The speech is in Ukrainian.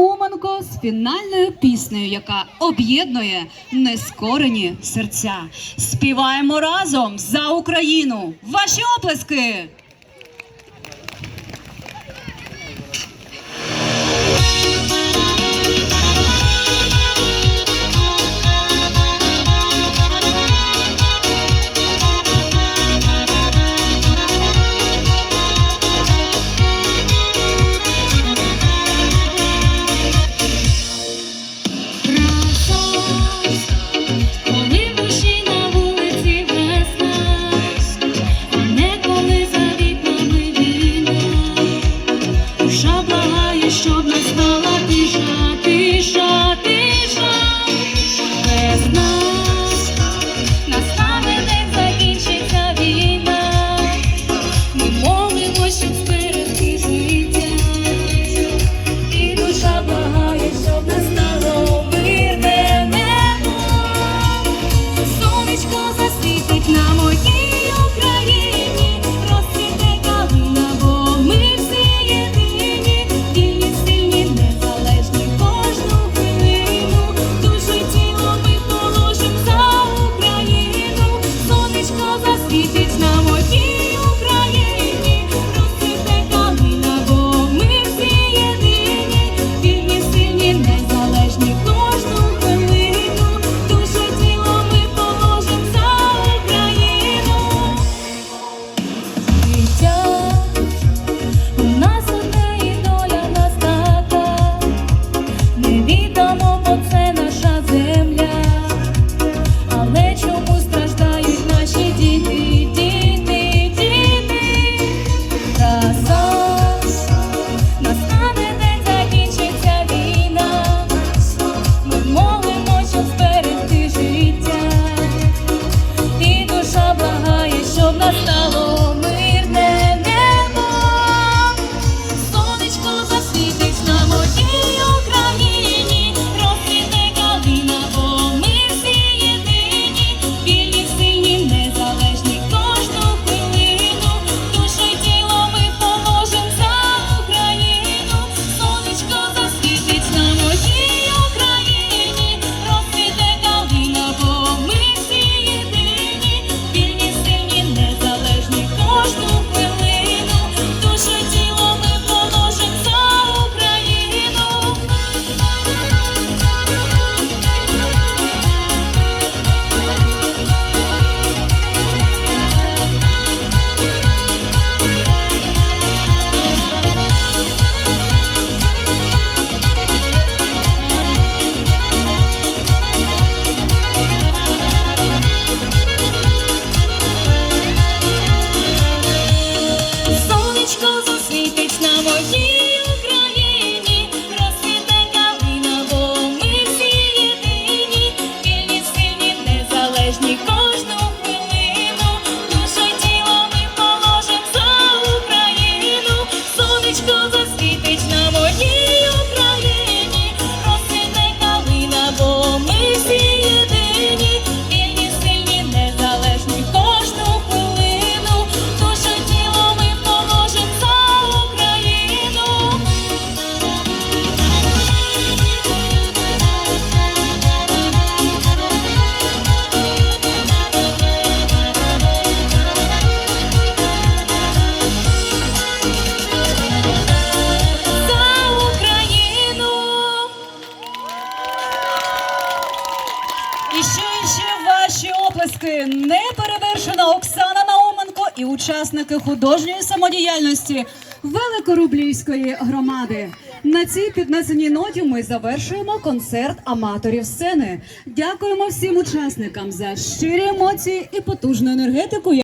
Науменко з фінальною піснею, яка об'єднує нескорені серця. Співаємо разом за Україну! Ваші оплески! should Namo неперевершена Оксана Науменко і учасники художньої самодіяльності Великорублівської громади. На цій піднесеній ноті ми завершуємо концерт аматорів сцени. Дякуємо всім учасникам за щирі емоції і потужну енергетику.